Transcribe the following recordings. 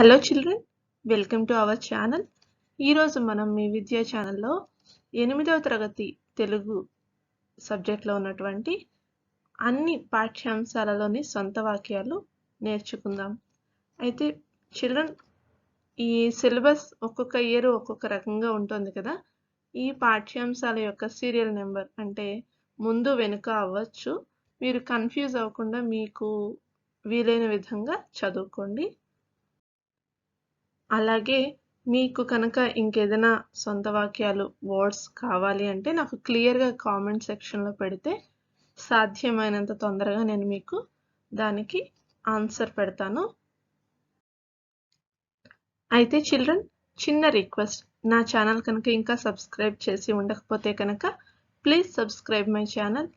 Hello children welcome to our channel ఈరోజు మనం మీ విద్యా ఛానల్లో ఎనిమిదవ తరగతి తెలుగు సబ్జెక్ట్లో ఉన్నటువంటి అన్ని పాఠ్యాంశాలలోని సొంత వాక్యాలు నేర్చుకుందాం. అయితే చిల్డ్రన్ ఈ సిలబస్ ఒక్కొక్క ఇయర్ ఒక్కొక్క రకంగా ఉంటుంది కదా. ఈ పాఠ్యాంశాల యొక్క సీరియల్ నెంబర్ అంటే ముందు వెనుక అవ్వచ్చు. మీరు కన్ఫ్యూజ్ అవ్వకుండా మీకు వీలైన విధంగా చదువుకోండి. అలాగే మీకు కనుక ఇంకేదైనా సొంత వాక్యాలు వర్డ్స్ కావాలి అంటే నాకు క్లియర్గా కామెంట్ సెక్షన్లో పెడితే సాధ్యమైనంత తొందరగా నేను మీకు దానికి ఆన్సర్ పెడతాను. అయితే చిల్డ్రన్ చిన్న రిక్వెస్ట్. నా ఛానల్ కనుక ఇంకా సబ్స్క్రైబ్ చేసి ఉండకపోతే కనుక ప్లీజ్ సబ్స్క్రైబ్ మై ఛానల్.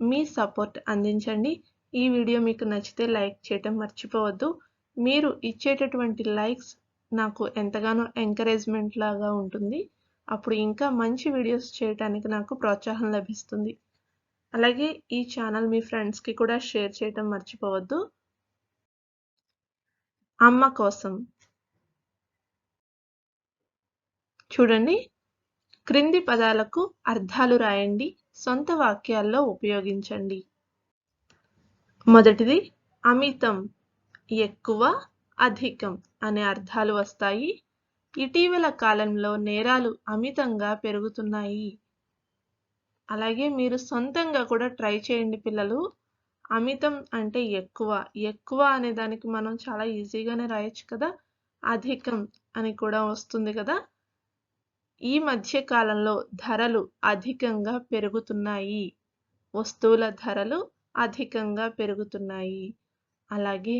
మీ సపోర్ట్ అందించండి. ఈ వీడియో మీకు నచ్చితే లైక్ చేయటం మర్చిపోవద్దు. మీరు ఇచ్చేటటువంటి లైక్స్ నాకు ఎంతగానో ఎంకరేజ్మెంట్ లాగా ఉంటుంది. అప్పుడు ఇంకా మంచి వీడియోస్ చేయడానికి నాకు ప్రోత్సాహం లభిస్తుంది. అలాగే ఈ ఛానల్ మీ ఫ్రెండ్స్కి కూడా షేర్ చేయటం మర్చిపోవద్దు. అమ్మ కోసం. చూడండి. క్రింది పదాలకు అర్థాలు రాయండి. సొంత వాక్యాల్లో ఉపయోగించండి. మొదటిది అమితం. ఎక్కువ అధికం అనే అర్థాలు వస్తాయి. ఇటీవల కాలంలో నేరాలు అమితంగా పెరుగుతున్నాయి. అలాగే మీరు సొంతంగా కూడా ట్రై చేయండి పిల్లలు. అమితం అంటే ఎక్కువ. ఎక్కువ అనే దానికి మనం చాలా ఈజీగానే రాయొచ్చు కదా. అధికం అని కూడా వస్తుంది కదా. ఈ మధ్య కాలంలో ధరలు అధికంగా పెరుగుతున్నాయి. వస్తువుల ధరలు అధికంగా పెరుగుతున్నాయి. అలాగే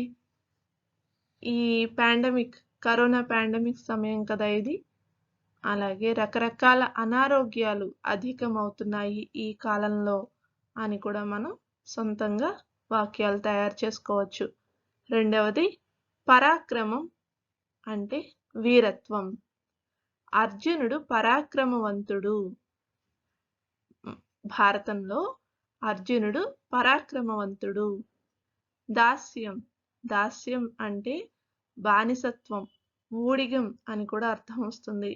ఈ పాండమిక్ కరోనా పాండమిక్ సమయం కదా ఇది. అలాగే రకరకాల అనారోగ్యాలు అధికమవుతున్నాయి ఈ కాలంలో అని కూడా మనం సొంతంగా వాక్యాలు తయారు చేసుకోవచ్చు. రెండవది పరాక్రమం అంటే వీరత్వం. అర్జునుడు పరాక్రమవంతుడు. భారతంలో అర్జునుడు పరాక్రమవంతుడు. దాస్యం దాస్యం అంటే బానిసత్వం ఊడిగం అని కూడా అర్థం వస్తుంది.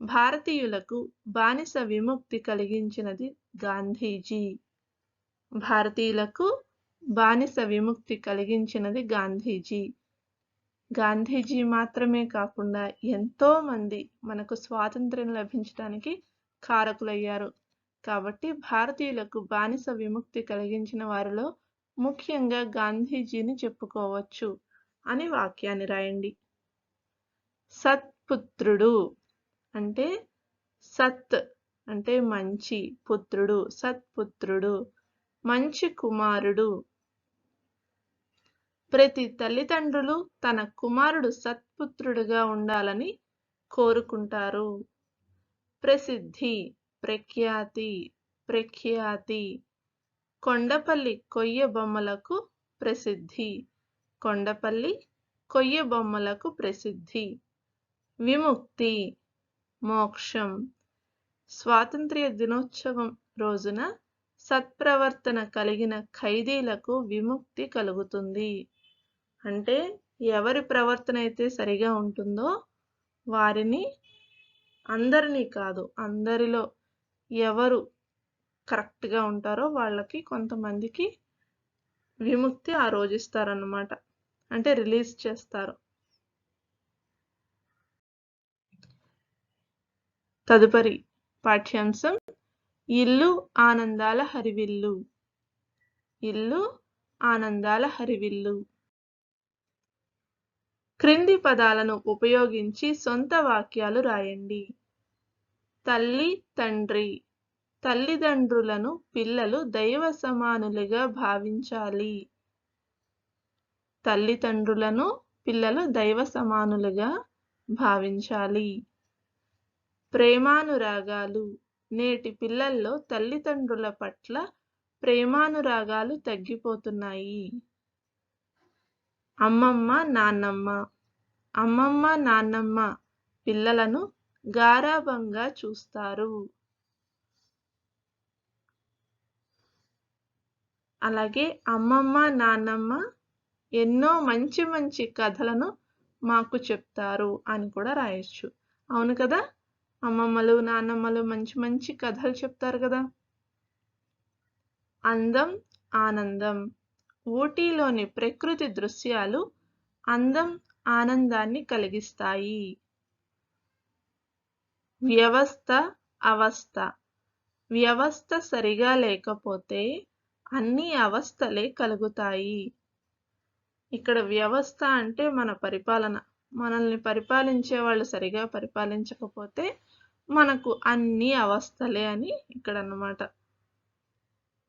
భారతీయులకు బానిస విముక్తి కలిగించినది గాంధీజీ. భారతీయులకు బానిస విముక్తి కలిగించినది గాంధీజీ. గాంధీజీ మాత్రమే కాకుండా ఎంతో మంది మనకు స్వాతంత్ర్యం లభించడానికి కారకులయ్యారు. కాబట్టి భారతీయులకు బానిస విముక్తి కలిగించిన వారిలో ముఖ్యంగా గాంధీజీని చెప్పుకోవచ్చు అని వాక్యాన్ని రాయండి. సత్పుత్రుడు అంటే సత్ అంటే మంచి పుత్రుడు సత్పుత్రుడు మంచి కుమారుడు. ప్రతి తల్లిదండ్రులు తన కుమారుడు సత్పుత్రుడుగా ఉండాలని కోరుకుంటారు. ప్రసిద్ధి ప్రఖ్యాతి ప్రఖ్యాతి కొండపల్లి కొయ్య బొమ్మలకు ప్రసిద్ధి. కొండపల్లి కొయ్య బొమ్మలకు ప్రసిద్ధి. విముక్తి మోక్షం. స్వాతంత్ర్య దినోత్సవం రోజున సత్ప్రవర్తన కలిగిన ఖైదీలకు విముక్తి కలుగుతుంది. అంటే ఎవరి ప్రవర్తన అయితే సరిగా ఉంటుందో వారిని అందరినీ కాదు అందరిలో ఎవరు కరెక్ట్గా ఉంటారో వాళ్ళకి కొంతమందికి విముక్తి ఆ రోజు ఇస్తారన్నమాట అంటే రిలీజ్ చేస్తారు. తదుపరి పాఠ్యాంశం ఇల్లు ఆనందాల హరివిల్లు. ఇల్లు ఆనందాల హరివిల్లు. క్రింది పదాలను ఉపయోగించి సొంత వాక్యాలు రాయండి. తల్లి తండ్రి. తల్లిదండ్రులను పిల్లలు దైవ సమానులుగా భావించాలి. తల్లిదండ్రులను పిల్లలు దైవ సమానులుగా భావించాలి. ప్రేమానురాగాలు. నేటి పిల్లల్లో తల్లిదండ్రుల పట్ల ప్రేమానురాగాలు తగ్గిపోతున్నాయి. అమ్మమ్మ నాన్నమ్మ. అమ్మమ్మ నాన్నమ్మ పిల్లలను గారాభంగా చూస్తారు. అలాగే అమ్మమ్మ నాన్నమ్మ ఎన్నో మంచి మంచి కథలను మాకు చెప్తారు అని కూడా రాయొచ్చు. అవును కదా? అమ్మమ్మలు నాన్నమ్మలు మంచి మంచి కథలు చెప్తారు కదా? అందం ఆనందం. ఊటీలోని ప్రకృతి దృశ్యాలు అందం ఆనందాన్ని కలిగిస్తాయి. వ్యవస్థ అవస్థ. వ్యవస్థ సరిగా లేకపోతే అన్ని అవస్థలే కలుగుతాయి. ఇక్కడ వ్యవస్థ అంటే మన పరిపాలన. మనల్ని పరిపాలించే వాళ్ళు సరిగా పరిపాలించకపోతే మనకు అన్ని అవస్థలే అని ఇక్కడ అన్నమాట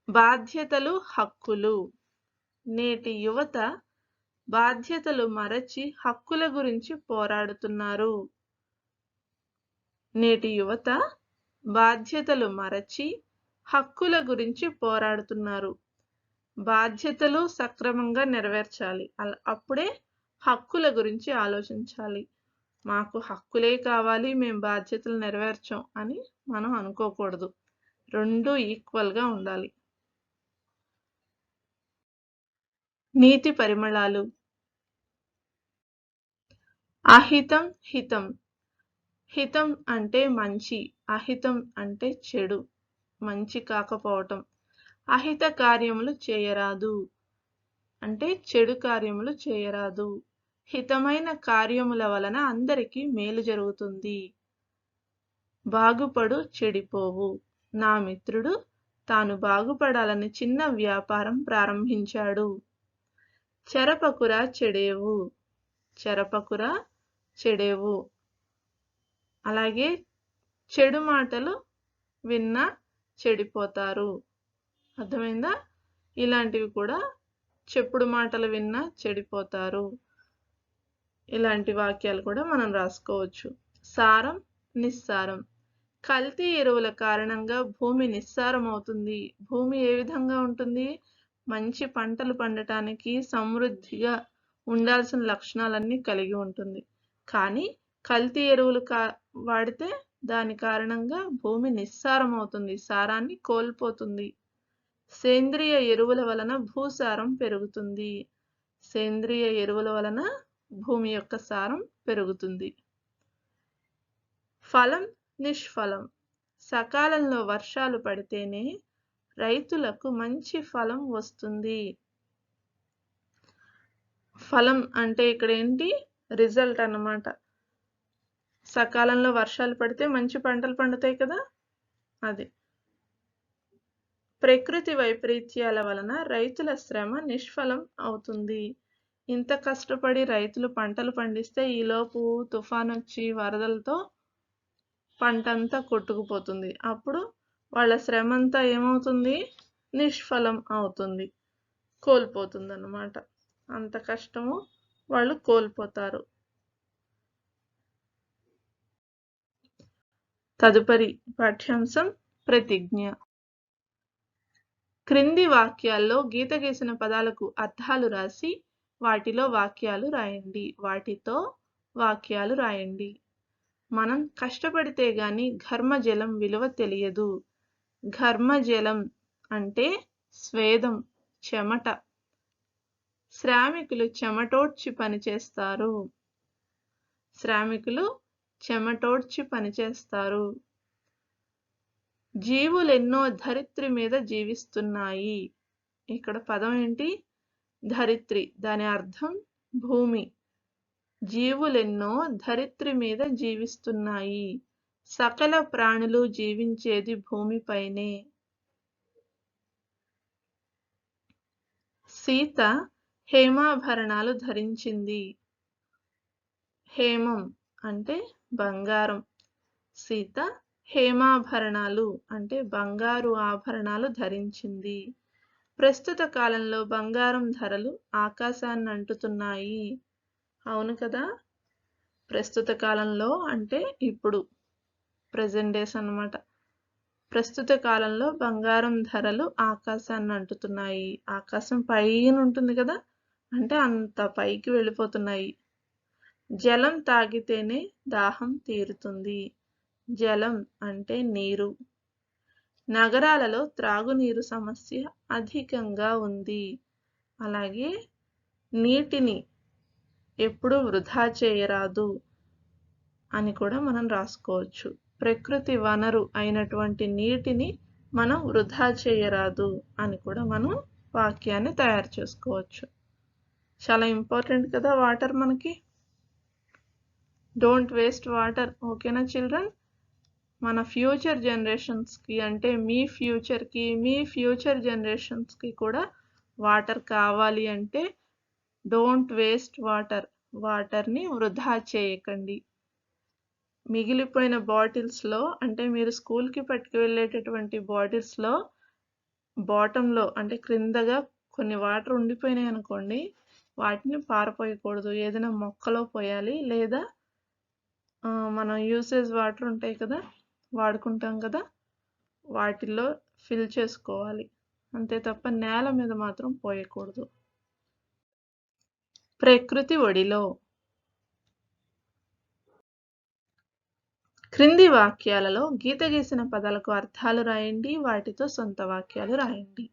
బాధ్యతలు హక్కులు. నేటి యువత బాధ్యతలు మరచి హక్కుల గురించి పోరాడుతున్నారు. నేటి యువత బాధ్యతలు మరచి హక్కుల గురించి పోరాడుతున్నారు. బాధ్యతలు సక్రమంగా నెరవేర్చాలి. అప్పుడే హక్కుల గురించి ఆలోచించాలి. మాకు హక్కులే కావాలి మేము బాధ్యతలు నెరవేర్చాం అని మనం అనుకోకూడదు. రెండు ఈక్వల్గా ఉండాలి. నీతి పరిమళాలు. అహితం హితం. హితం అంటే మంచి అహితం అంటే చెడు. మంచి కాకపోవటం. అహిత కార్యములు చేయరాదు. అంటే చెడు కార్యములు చేయరాదు. హితమైన కార్యముల వలన అందరికీ మేలు జరుగుతుంది. బాగుపడు చెడిపోవు. నా మిత్రుడు తాను బాగుపడాలని చిన్న వ్యాపారం ప్రారంభించాడు. చెరపకుర చెడేవు. చెరపకురా చెడేవు. అలాగే చెడు మాటలు విన్నా చెడిపోతారు. అర్థమైందా? ఇలాంటివి కూడా చెప్పుడు మాటలు విన్నా చెడిపోతారు. ఇలాంటి వాక్యాలు కూడా మనం రాసుకోవచ్చు. సారం నిస్సారం. కల్తీ ఎరువుల కారణంగా భూమి నిస్సారం అవుతుంది భూమి ఏ విధంగా ఉంటుంది? మంచి పంటలు పండటానికి సమృద్ధిగా ఉండాల్సిన లక్షణాలన్నీ కలిగి ఉంటుంది. కానీ కల్తీ ఎరువులు కా వాడితే దాని కారణంగా భూమి నిస్సారం అవుతుంది సారాన్ని కోల్పోతుంది. సేంద్రియ ఎరువుల వలన భూసారం పెరుగుతుంది. సేంద్రియ ఎరువుల వలన భూమి యొక్క సారం పెరుగుతుంది. ఫలం నిష్ఫలం. సకాలంలో వర్షాలు పడితేనే రైతులకు మంచి ఫలం వస్తుంది. ఫలం అంటే ఇక్కడ ఏంటి? రిజల్ట్ అన్నమాట. సకాలంలో వర్షాలు పడితే మంచి పంటలు పండుతాయి కదా? అది. ప్రకృతి వైపరీత్యాల వలన రైతుల శ్రమ నిష్ఫలం అవుతుంది. ఇంత కష్టపడి రైతులు పంటలు పండిస్తే ఈలోపు తుఫాన్ వచ్చి వరదలతో పంట అంతా కొట్టుకుపోతుంది. అప్పుడు వాళ్ళ శ్రమ అంతా ఏమవుతుంది? నిష్ఫలం అవుతుంది. కోల్పోతుంది అన్నమాట అంత కష్టము వాళ్ళు కోల్పోతారు. తదుపరి పాఠ్యాంశం ప్రతిజ్ఞ. క్రింది వాక్యాల్లో గీత గీసిన పదాలకు అర్థాలు రాసి వాటిలో వాక్యాలు రాయండి. వాటితో వాక్యాలు రాయండి. మనం కష్టపడితే గాని ఘర్మజలం విలువ తెలియదు. ఘర్మజలం అంటే స్వేదం చెమట. శ్రామికులు చెమటోడ్చి పనిచేస్తారు. శ్రామికులు చెమటోడ్చి పనిచేస్తారు. జీవులెన్నో ధరిత్రి మీద జీవిస్తున్నాయి. ఇక్కడ పదం ఏంటి? ధరిత్రి. దాని అర్థం భూమి. జీవులెన్నో ధరిత్రి మీద జీవిస్తున్నాయి. సకల ప్రాణులు జీవించేది భూమిపైనే. సీత హేమాభరణాలు ధరించింది. హేమం అంటే బంగారం. సీత హేమాభరణాలు అంటే బంగారు ఆభరణాలు ధరించింది. ప్రస్తుత కాలంలో బంగారం ధరలు ఆకాశాన్ని అంటుతున్నాయి. అవును కదా? ప్రస్తుత కాలంలో అంటే ఇప్పుడు ప్రజెంట్ డేస్ అన్నమాట. ప్రస్తుత కాలంలో బంగారం ధరలు ఆకాశాన్ని అంటుతున్నాయి. ఆకాశం పైన ఉంటుంది కదా? అంటే అంత పైకి వెళ్ళిపోతున్నాయి. జలం తాగితేనే దాహం తీరుతుంది. జలం అంటే నీరు. నగరాలలో త్రాగునీరు సమస్య అధికంగా ఉంది. అలాగే నీటిని ఎప్పుడు వృధా చేయరాదు అని కూడా మనం రాసుకోవచ్చు. ప్రకృతి వనరు అయినటువంటి నీటిని మనం వృధా చేయరాదు అని కూడా మనం వాక్యాన్ని తయారు చేసుకోవచ్చు. చాలా ఇంపార్టెంట్ కదా వాటర్ మనకి? డోంట్ వేస్ట్ వాటర్ ఓకేనా చిల్డ్రన్ మన ఫ్యూచర్ జనరేషన్స్కి అంటే మీ ఫ్యూచర్కి మీ ఫ్యూచర్ జనరేషన్స్కి కూడా వాటర్ కావాలి అంటే డోంట్ వేస్ట్ వాటర్ వాటర్ని వృధా చేయకండి. మిగిలిపోయిన బాటిల్స్లో అంటే మీరు స్కూల్కి పట్టుకు వెళ్ళేటటువంటి బాటిల్స్లో బాటంలో అంటే క్రిందగా కొన్ని వాటర్ ఉండిపోయినాయి అనుకోండి వాటిని పారపోయకూడదు. ఏదైనా మొక్కలో పోయాలి లేదా మనం యూసేజ్ వాటర్ ఉంటాయి కదా వాడుకుంటాం కదా వాటిల్లో ఫిల్ చేసుకోవాలి. అంతే తప్ప నేల మీద మాత్రం పోయకూడదు. ప్రకృతి ఒడిలో. క్రింది వాక్యాలలో గీత గీసిన పదాలకు అర్థాలు రాయండి వాటితో సొంత వాక్యాలు రాయండి.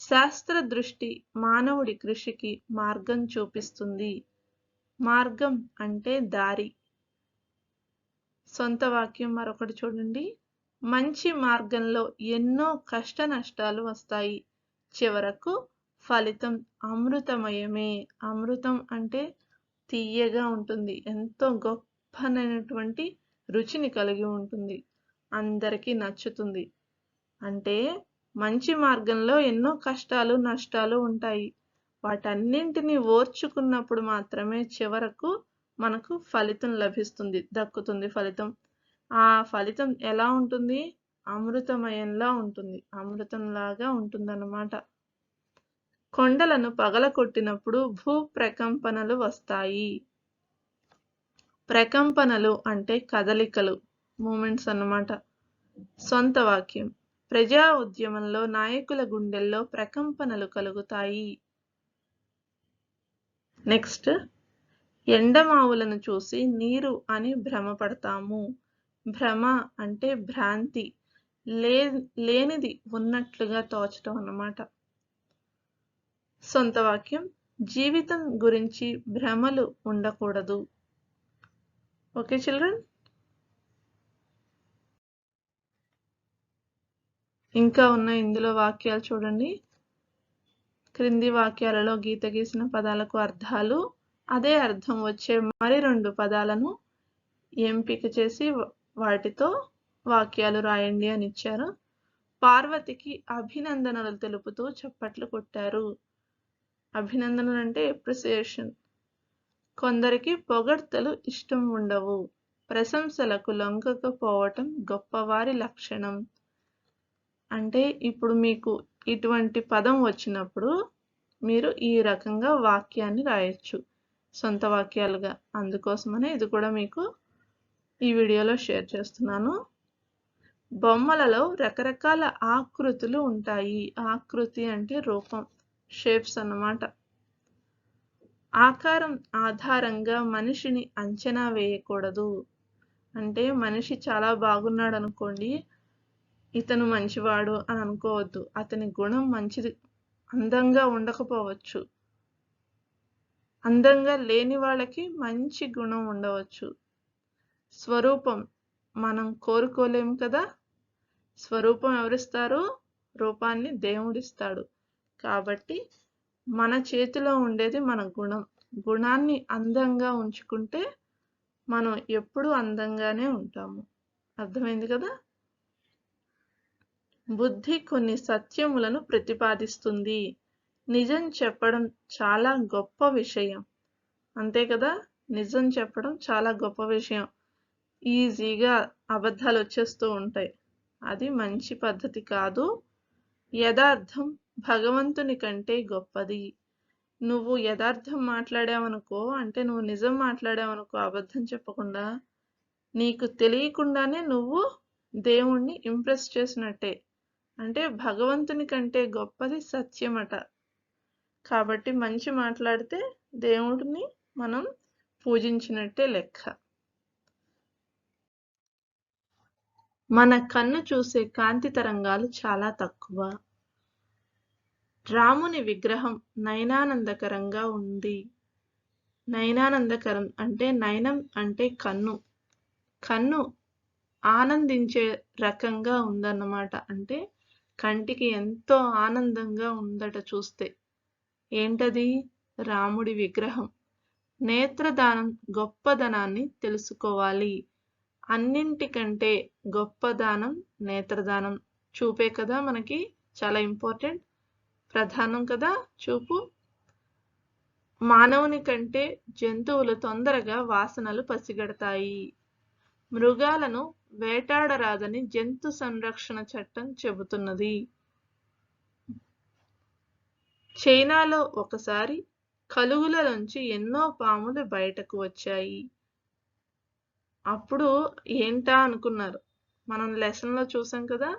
శాస్త్ర దృష్టి మానవుడి కృషికి మార్గం చూపిస్తుంది. మార్గం అంటే దారి. సొంత వాక్యం మరొకటి చూడండి. మంచి మార్గంలో ఎన్నో కష్ట నష్టాలు వస్తాయి. చివరకు ఫలితం అమృతమయమే. అమృతం అంటే తీయగా ఉంటుంది. ఎంతో గొప్పనైనటువంటి రుచిని కలిగి ఉంటుంది. అందరికీ నచ్చుతుంది. అంటే మంచి మార్గంలో ఎన్నో కష్టాలు నష్టాలు ఉంటాయి. వాటన్నింటినీ ఓర్చుకున్నప్పుడు మాత్రమే చివరకు మనకు ఫలితం లభిస్తుంది దక్కుతుంది ఫలితం. ఆ ఫలితం ఎలా ఉంటుంది? అమృతమయంలా ఉంటుంది అమృతంలాగా ఉంటుందన్నమాట. కొండలను పగలకొట్టినప్పుడు భూ ప్రకంపనలు వస్తాయి. ప్రకంపనలు అంటే కదలికలు మూమెంట్స్ అన్నమాట. సొంత వాక్యం. ప్రజా ఉద్యమంలో నాయకుల గుండెల్లో ప్రకంపనలు కలుగుతాయి. నెక్స్ట్ ఎండమావులను చూసి నీరు అని భ్రమపడతాము. భ్రమ అంటే భ్రాంతి. లే లేనిది ఉన్నట్లుగా తోచడం అన్నమాట. సొంత వాక్యం జీవితం గురించి భ్రమలు ఉండకూడదు. Okay children? ఇంకా ఉన్న ఇందులో వాక్యాలు చూడండి. క్రింది వాక్యాలలో గీత గీసిన పదాలకు అర్థాలు అదే అర్థం వచ్చే మరి రెండు పదాలను ఎంపిక చేసి వాటితో వాక్యాలు రాయండి అని ఇచ్చారు. పార్వతికి అభినందనలు తెలుపుతూ చప్పట్లు కొట్టారు. అభినందనలు అంటే ఎప్రిసియేషన్ కొందరికి పొగడ్తలు ఇష్టం ఉండవు. ప్రశంసలకు లొంగకపోవటం గొప్పవారి లక్షణం. అంటే ఇప్పుడు మీకు ఇటువంటి పదం వచ్చినప్పుడు మీరు ఈ రకంగా వాక్యాన్ని రాయొచ్చు. సొంత వాక్యాలుగా. అందుకోసమనే ఇది కూడా మీకు ఈ వీడియోలో షేర్ చేస్తున్నాను. బొమ్మలలో రకరకాల ఆకృతులు ఉంటాయి. ఆకృతి అంటే రూపం షేప్స్ అన్నమాట. ఆకారం ఆధారంగా మనిషిని అంచనా వేయకూడదు. అంటే మనిషి చాలా బాగున్నాడు అనుకోండి ఇతను మంచివాడు అని అనుకోవద్దు అతని గుణం మంచిది అందంగా ఉండకపోవచ్చు. అందంగా లేని వాళ్ళకి మంచి గుణం ఉండవచ్చు. స్వరూపం మనం కోరుకోలేము కదా? స్వరూపం ఎవరిస్తారు? రూపాన్ని దేవుడిస్తాడు. కాబట్టి మన చేతిలో ఉండేది మన గుణం. గుణాన్ని అందంగా ఉంచుకుంటే మనం ఎప్పుడూ అందంగానే ఉంటాము. అర్థమైంది కదా? బుద్ధి కొన్ని సత్యములను ప్రతిపాదిస్తుంది. నిజం చెప్పడం చాలా గొప్ప విషయం. అంతే కదా? నిజం చెప్పడం చాలా గొప్ప విషయం. ఈజీగా అబద్ధాలు వచ్చేస్తూ ఉంటాయి. అది మంచి పద్ధతి కాదు. యథార్థం భగవంతుని కంటే గొప్పది. నువ్వు యథార్థం మాట్లాడావనుకో అంటే నువ్వు నిజం మాట్లాడావనుకో అబద్ధం చెప్పకుండా నీకు తెలియకుండానే నువ్వు దేవుణ్ణి ఇంప్రెస్ చేసినట్టే. అంటే భగవంతుని కంటే గొప్పది సత్యమట. కాబట్టి మంచి మాట్లాడితే దేవుడిని మనం పూజించినట్టే లెక్క. మన కన్ను చూసే కాంతి తరంగాలు చాలా తక్కువ. రాముని విగ్రహం నయనానందకరంగా ఉంది. నయనానందకరం అంటే నయనం అంటే కన్ను. కన్ను ఆనందించే రకంగా ఉందన్నమాట. అంటే కంటికి ఎంతో ఆనందంగా ఉందట చూస్తే. ఏంటది? రాముడి విగ్రహం. నేత్రదానం గొప్పదనాన్ని తెలుసుకోవాలి. అన్నింటికంటే గొప్పదానం నేత్రదానం. చూపే కదా మనకి చాలా ఇంపార్టెంట్. ప్రధానం కదా చూపు. మానవుని కంటే జంతువులు తొందరగా వాసనలు పసిగడతాయి. మృగాలను వేటాడరాదని జంతు సంరక్షణ చట్టం చెబుతున్నది. చైనాలో ఒకసారి కలుగుల నుంచి ఎన్నో పాములు బయటకు వచ్చాయి. అప్పుడు ఏంటా అనుకున్నారు? మనం లెసన్లో చూసాం కదా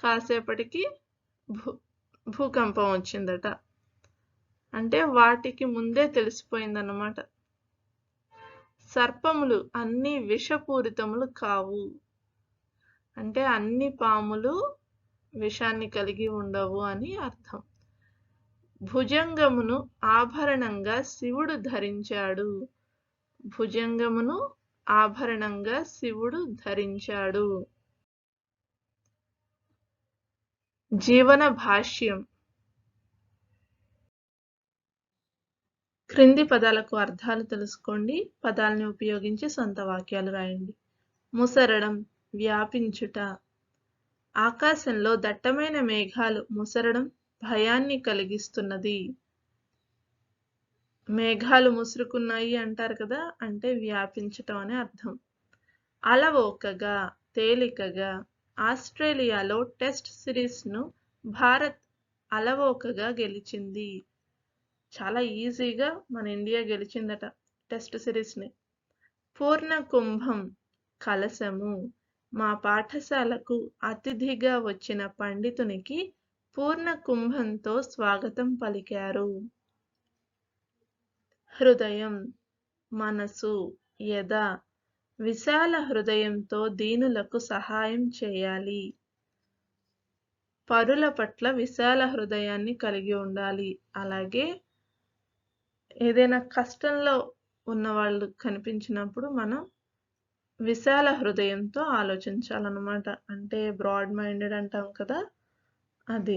కాసేపటికి భూ భూకంపం వచ్చిందట. అంటే వాటికి ముందే తెలిసిపోయిందన్నమాట. సర్పములు అన్ని విషపూరితములు కావు. అంటే అన్ని పాములు విషాన్ని కలిగి ఉండవు అని అర్థం. భుజంగమును ఆభరణంగా శివుడు ధరించాడు. భుజంగమును ఆభరణంగా శివుడు ధరించాడు. జీవన భాష్యం క్రింది పదాలకు అర్థాలు తెలుసుకోండి. పదాలని ఉపయోగించి సొంత వాక్యాలు రాయండి. ముసరడం వ్యాపించుట. ఆకాశంలో దట్టమైన మేఘాలు ముసరడం భయాన్ని కలిగిస్తున్నది. మేఘాలు ముసురుకున్నాయి అంటారు కదా అంటే వ్యాపించటం అనే అర్థం. అలవోకగా తేలికగా ఆస్ట్రేలియాలో టెస్ట్ సిరీస్ను భారత్ అలవోకగా గెలిచింది. చాలా ఈజీగా మన ఇండియా గెలిచిందట టెస్ట్ సిరీస్ని. పూర్ణ కుంభం కలశము మా పాఠశాలకు అతిథిగా వచ్చిన పండితునికి పూర్ణ కుంభంతో స్వాగతం పలికారు. హృదయం మనసు యద విశాల హృదయంతో దీనులకు సహాయం చేయాలి. పరుల పట్ల విశాల హృదయాన్ని కలిగి ఉండాలి. అలాగే ఏదైనా కష్టంలో ఉన్న వాళ్ళు కనిపించినప్పుడు మనం విశాల హృదయంతో ఆలోచించాలన్నమాట. అంటే బ్రాడ్ మైండెడ్ అంటాం కదా. అది.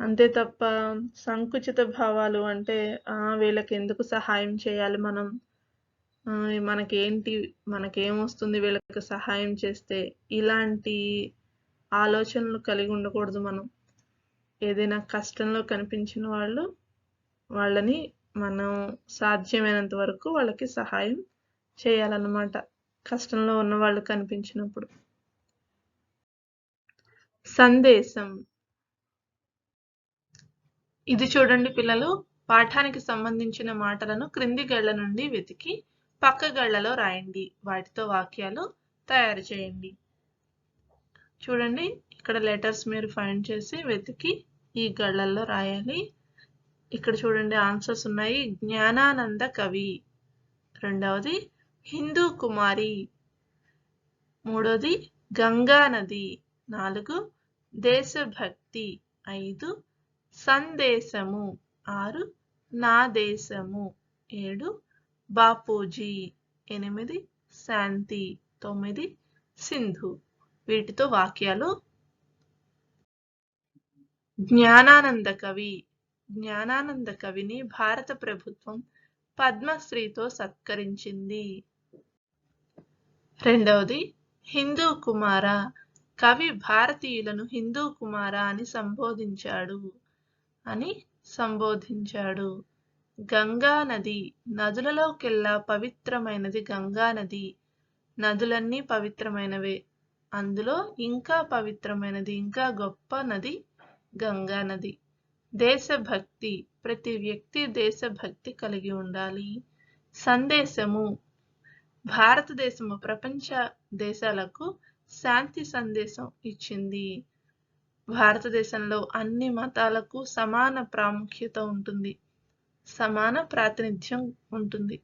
అంతే తప్ప సంకుచిత భావాలు అంటే "ఆ, వీళ్ళకి ఎందుకు సహాయం చేయాలి మనం? మనకేంటి మనకేమొస్తుంది వీళ్ళకి సహాయం చేస్తే? ఇలాంటి ఆలోచనలు కలిగి ఉండకూడదు మనం. ఏదైనా కష్టంలో కనిపించిన వాళ్ళు వాళ్ళని మనం సాధ్యమైనంత వరకు వాళ్ళకి సహాయం చేయాలన్నమాట. కష్టంలో ఉన్న వాళ్ళు కనిపించినప్పుడు. సందేశం. ఇది చూడండి పిల్లలు పాఠానికి సంబంధించిన మాటలను క్రింది గళ్ళ నుండి వెతికి పక్క గళ్ళలో రాయండి. వాటితో వాక్యాలు తయారు చేయండి. చూడండి ఇక్కడ లెటర్స్ మీరు ఫైండ్ చేసి వెతికి ఈ గళ్ళల్లో రాయాలి. ఇక్కడ చూడండి ఆన్సర్స్ ఉన్నాయి. జ్ఞానానంద కవి. రెండవది హిందూ కుమారి. మూడవది గంగా నది. నాలుగు దేశభక్తి. ఐదు సందేశము. ఆరు. నా దేశము. ఏడు. బాపూజీ. ఎనిమిది. శాంతి. తొమ్మిది. సింధు. వీటితో వాక్యాలు. జ్ఞానానంద కవి. జ్ఞానానంద కవిని భారత ప్రభుత్వం పద్మశ్రీతో సత్కరించింది. రెండవది హిందూ కుమార. కవి భారతీయులను హిందూ కుమార అని సంబోధించాడు. అని సంబోధించాడు. గంగా నది నదులలోకెల్లా పవిత్రమైనది గంగా నది. నదులన్నీ పవిత్రమైనవే. అందులో ఇంకా పవిత్రమైనది ఇంకా గొప్ప నది గంగా నది. దేశభక్తి. ప్రతి వ్యక్తి దేశభక్తి కలిగి ఉండాలి. సందేశము. భారతదేశము ప్రపంచ దేశాలకు శాంతి సందేశం ఇచ్చింది. భారతదేశంలో అన్ని మతాలకు సమాన ప్రాముఖ్యత ఉంటుంది. సమాన ప్రాతినిధ్యం ఉంటుంది.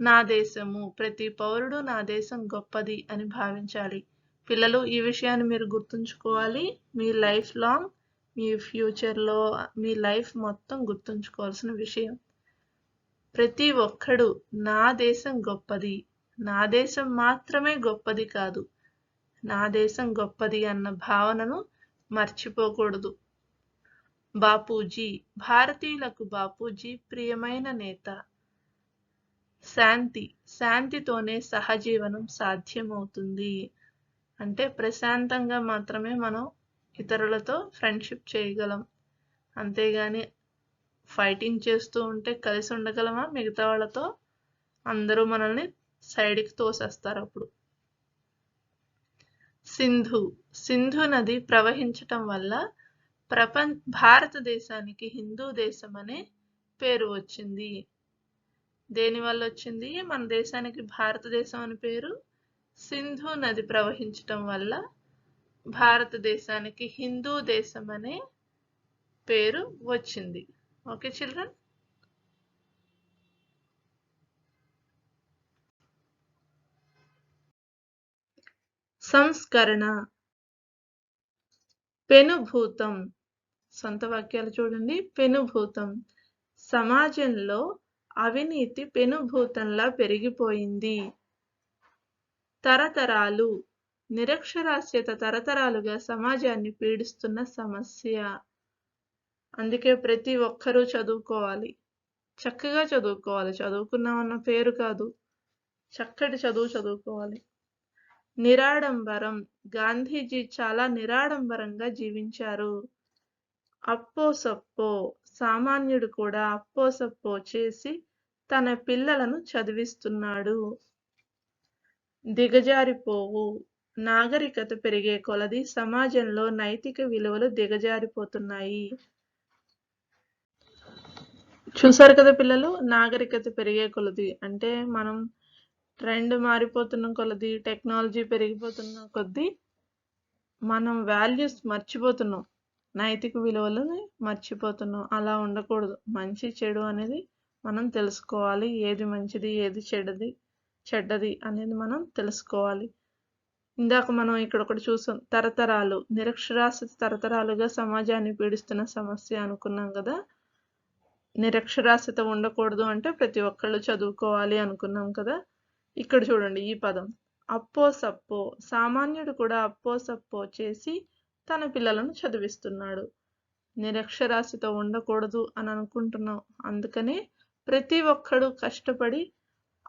నా దేశము ప్రతి పౌరుడు నా దేశం గొప్పది అని భావించాలి. పిల్లలు ఈ విషయాన్ని మీరు గుర్తుంచుకోవాలి. మీ లైఫ్ లాంగ్ మీ ఫ్యూచర్లో మీ లైఫ్ మొత్తం గుర్తుంచుకోవాల్సిన విషయం. ప్రతి ఒక్కడు నా దేశం గొప్పది. నా దేశం మాత్రమే గొప్పది కాదు. నా దేశం గొప్పది అన్న భావనను మర్చిపోకూడదు. బాపూజీ భారతీయులకు బాపూజీ ప్రియమైన నేత. శాంతి శాంతితోనే సహజీవనం సాధ్యమవుతుంది. అంటే ప్రశాంతంగా మాత్రమే మనం ఇతరులతో ఫ్రెండ్షిప్ చేయగలం. అంతేగాని ఫైటింగ్ చేస్తూ ఉంటే కలిసి ఉండగలమా? మిగతా వాళ్ళతో అందరూ మనల్ని సైడ్కి తోసేస్తారు అప్పుడు. సింధు. సింధు నది ప్రవహించటం వల్ల ప్రపంచ భారతదేశానికి హిందూ దేశం అనే పేరు వచ్చింది. దేని వల్ల వచ్చింది? మన దేశానికి భారతదేశం అని పేరు. సింధు నది ప్రవహించటం వల్ల భారతదేశానికి హిందూ దేశం అనే పేరు వచ్చింది. Okay children? సంస్కరణ. పెనుభూతం. సొంత వాక్యాలు చూడండి. పెనుభూతం. సమాజంలో అవినీతి పెనుభూతంలా పెరిగిపోయింది. తరతరాలు. నిరక్షరాస్యత తరతరాలుగా సమాజాన్ని పీడిస్తున్న సమస్య. అందుకే ప్రతి ఒక్కరూ చదువుకోవాలి. చక్కగా చదువుకోవాలి. చదువుకున్నామన్న పేరు కాదు. చక్కటి చదువు చదువుకోవాలి. నిరాడంబరం. గాంధీజీ చాలా నిరాడంబరంగా జీవించారు. అప్పో సప్పో సామాన్యుడు కూడా అప్పో సప్పో చేసి తన పిల్లలను చదివిస్తున్నాడు. దిగజారిపోవు. నాగరికత పెరిగే కొలది సమాజంలో నైతిక విలువలు దిగజారిపోతున్నాయి. చూసారు కదా పిల్లలు నాగరికత పెరిగే కొలది. అంటే మనం ట్రెండ్ మారిపోతున్న కొలది టెక్నాలజీ పెరిగిపోతున్న కొద్దీ మనం వాల్యూస్ మర్చిపోతున్నాం. నైతిక విలువలని మర్చిపోతున్నాం. అలా ఉండకూడదు. మంచి చెడు అనేది మనం తెలుసుకోవాలి. ఏది మంచిది ఏది చెడ్డది చెడ్డది అనేది మనం తెలుసుకోవాలి. ఇందాక మనం ఇక్కడ ఒకటి చూసాం. తరతరాలు నిరక్షరాస్యత తరతరాలుగా సమాజాన్ని పీడిస్తున్న సమస్య అనుకున్నాం కదా? నిరక్షరాస్యత ఉండకూడదు అంటే ప్రతి ఒక్కళ్ళు చదువుకోవాలి అనుకున్నాం కదా? ఇక్కడ చూడండి ఈ పదం. అప్పో సప్పో. సామాన్యుడు కూడా అప్పో సప్పో చేసి తన పిల్లలను చదివిస్తున్నాడు. నిరక్షరాస్యత ఉండకూడదు అని అనుకుంటున్నాం. అందుకనే ప్రతి ఒక్కడు కష్టపడి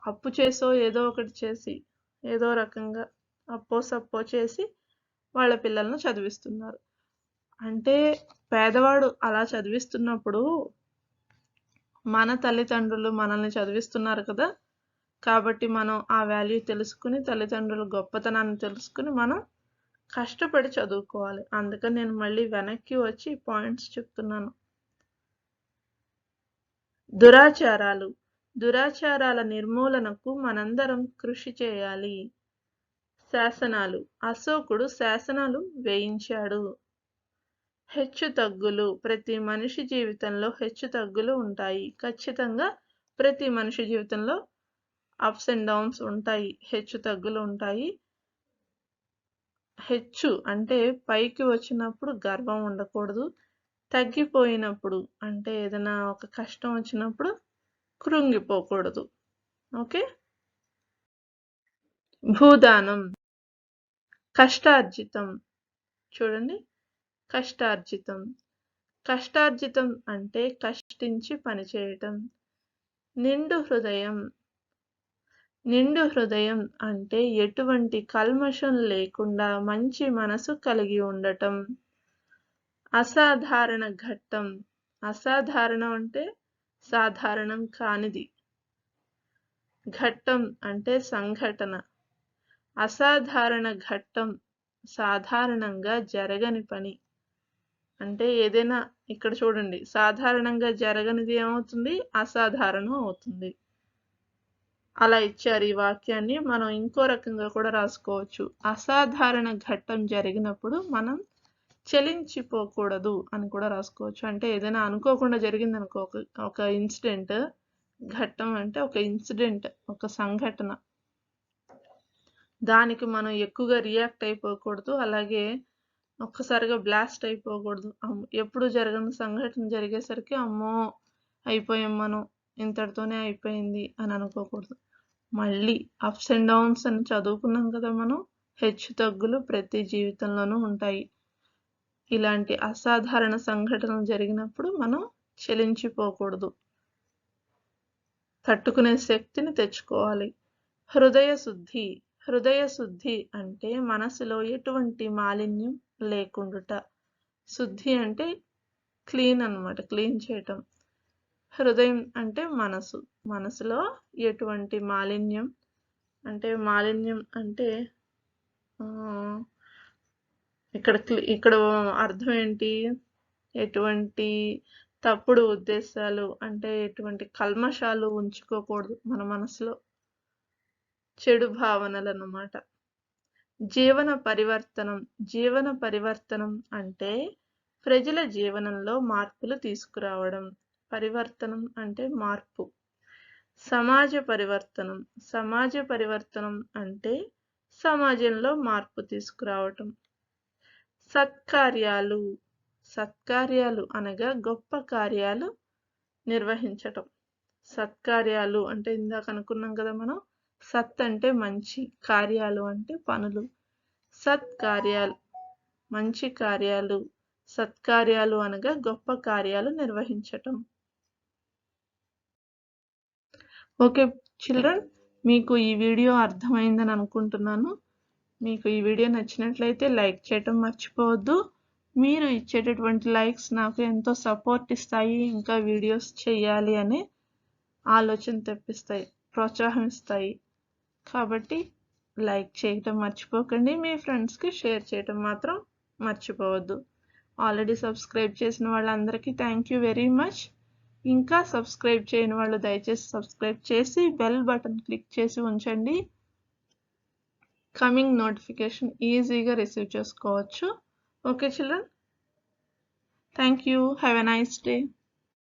అప్పు చేసో ఏదో ఒకటి చేసి ఏదో రకంగా అప్పో సప్పో చేసి వాళ్ళ పిల్లలను చదివిస్తున్నారు. అంటే పేదవాడు అలా చదివిస్తున్నప్పుడు మన తల్లిదండ్రులు మనల్ని చదివిస్తున్నారు కదా కాబట్టి మనం ఆ వాల్యూ తెలుసుకుని తల్లిదండ్రుల గొప్పతనాన్ని తెలుసుకుని మనం కష్టపడి చదువుకోవాలి. అందుకని నేను మళ్ళీ వెనక్కి వచ్చి పాయింట్స్ చెప్తున్నాను. దురాచారాలు. దురాచారాల నిర్మూలనకు మనందరం కృషి చేయాలి. శాసనాలు. అశోకుడు శాసనాలు వేయించాడు. హెచ్చు తగ్గులు. ప్రతి మనిషి జీవితంలో హెచ్చు తగ్గులు ఉంటాయి. ఖచ్చితంగా ప్రతి మనిషి జీవితంలో అప్స్ అండ్ డౌన్స్ ఉంటాయి హెచ్చు తగ్గులు ఉంటాయి. హెచ్చు అంటే పైకి వచ్చినప్పుడు గర్వం ఉండకూడదు తగ్గిపోయినప్పుడు అంటే ఏదైనా ఒక కష్టం వచ్చినప్పుడు కృంగిపోకూడదు. ఓకే? భూదానం కష్టార్జితం చూడండి. కష్టార్జితం కష్టార్జితం అంటే కష్టించి పనిచేయటం. నిండు హృదయం నిండు హృదయం అంటే ఎటువంటి కల్మషం లేకుండా మంచి మనసు కలిగి ఉండటం. అసాధారణ ఘట్టం. అసాధారణం అంటే సాధారణం కానిది. ఘట్టం అంటే సంఘటన. అసాధారణ ఘట్టం సాధారణంగా జరగని పని. అంటే ఏదైనా ఇక్కడ చూడండి సాధారణంగా జరగనిది ఏమవుతుంది? అసాధారణం అవుతుంది. అలా ఇచ్చారు ఈ వాక్యాన్ని. మనం ఇంకో రకంగా కూడా రాసుకోవచ్చు. అసాధారణ ఘట్టం జరిగినప్పుడు మనం చలించిపోకూడదు అని కూడా రాసుకోవచ్చు. అంటే ఏదైనా అనుకోకుండా జరిగింది అనుకో ఒక ఇన్సిడెంట్ ఘట్టం అంటే ఒక ఇన్సిడెంట్ ఒక సంఘటన. దానికి మనం ఎక్కువగా రియాక్ట్ అయిపోకూడదు. అలాగే ఒక్కసారిగా బ్లాస్ట్ అయిపోకూడదు. ఎప్పుడు జరగని సంఘటన జరిగేసరికి అమ్మో అయిపోయాం మనం ఇంతటితోనే అయిపోయింది అని అనుకోకూడదు. మళ్ళీ అప్స్ అండ్ డౌన్స్ అని చదువుకున్నాం కదా మనం హెచ్చు తగ్గులు ప్రతి జీవితంలోనూ ఉంటాయి. ఇలాంటి అసాధారణ సంఘటనలు జరిగినప్పుడు మనం చెలించిపోకూడదు. తట్టుకునే శక్తిని తెచ్చుకోవాలి. హృదయ శుద్ధి హృదయ శుద్ధి అంటే మనసులో ఎటువంటి మాలిన్యం లేకుండుట. శుద్ధి అంటే క్లీన్ అన్నమాట క్లీన్ చేయటం. హృదయం అంటే మనసు. మనసులో ఎటువంటి మాలిన్యం అంటే మాలిన్యం అంటే ఇక్కడ ఇక్కడ అర్థం ఏంటి? ఎటువంటి తప్పుడు ఉద్దేశాలు అంటే ఎటువంటి కల్మషాలు ఉంచుకోకూడదు మన మనసులో. చెడు భావనలు అన్నమాట జీవన పరివర్తనం జీవన పరివర్తనం అంటే ప్రజల జీవనంలో మార్పులు తీసుకురావడం. పరివర్తనం అంటే మార్పు. సమాజ పరివర్తనం. సమాజ పరివర్తనం అంటే సమాజంలో మార్పు తీసుకురావటం. సత్కార్యాలు. సత్కార్యాలు అనగా గొప్ప కార్యాలు నిర్వహించటం. సత్కార్యాలు అంటే ఇందాక అనుకున్నాం కదా మనం. సత్ అంటే మంచి కార్యాలు అంటే పనులు. సత్కార్యాలు మంచి కార్యాలు. సత్కార్యాలు అనగా గొప్ప కార్యాలు నిర్వహించటం. ఓకే చిల్డ్రన్ మీకు ఈ వీడియో అర్థమైందని అనుకుంటున్నాను. మీకు ఈ వీడియో నచ్చినట్లయితే లైక్ చేయటం మర్చిపోవద్దు. మీరు ఇచ్చేటటువంటి లైక్స్ నాకు ఎంతో సపోర్ట్ ఇస్తాయి ఇంకా వీడియోస్ చేయాలి అనే ఆలోచన తెప్పిస్తాయి ప్రోత్సాహం ఇస్తాయి. కాబట్టి లైక్ చేయటం మర్చిపోకండి మీ ఫ్రెండ్స్కి షేర్ చేయటం మాత్రం మర్చిపోవద్దు. ఆల్రెడీ సబ్స్క్రైబ్ చేసిన వాళ్ళందరికీ థ్యాంక్ యూ వెరీ మచ్. ఇంకా సబ్స్క్రైబ్ చేయని వాళ్ళు దయచేసి సబ్స్క్రైబ్ చేసి బెల్ బటన్ క్లిక్ చేసి ఉంచండి. కమింగ్ నోటిఫికేషన్ ఈజీగా రిసీవ్ చేసుకోవచ్చు. Okay children thank you have a nice day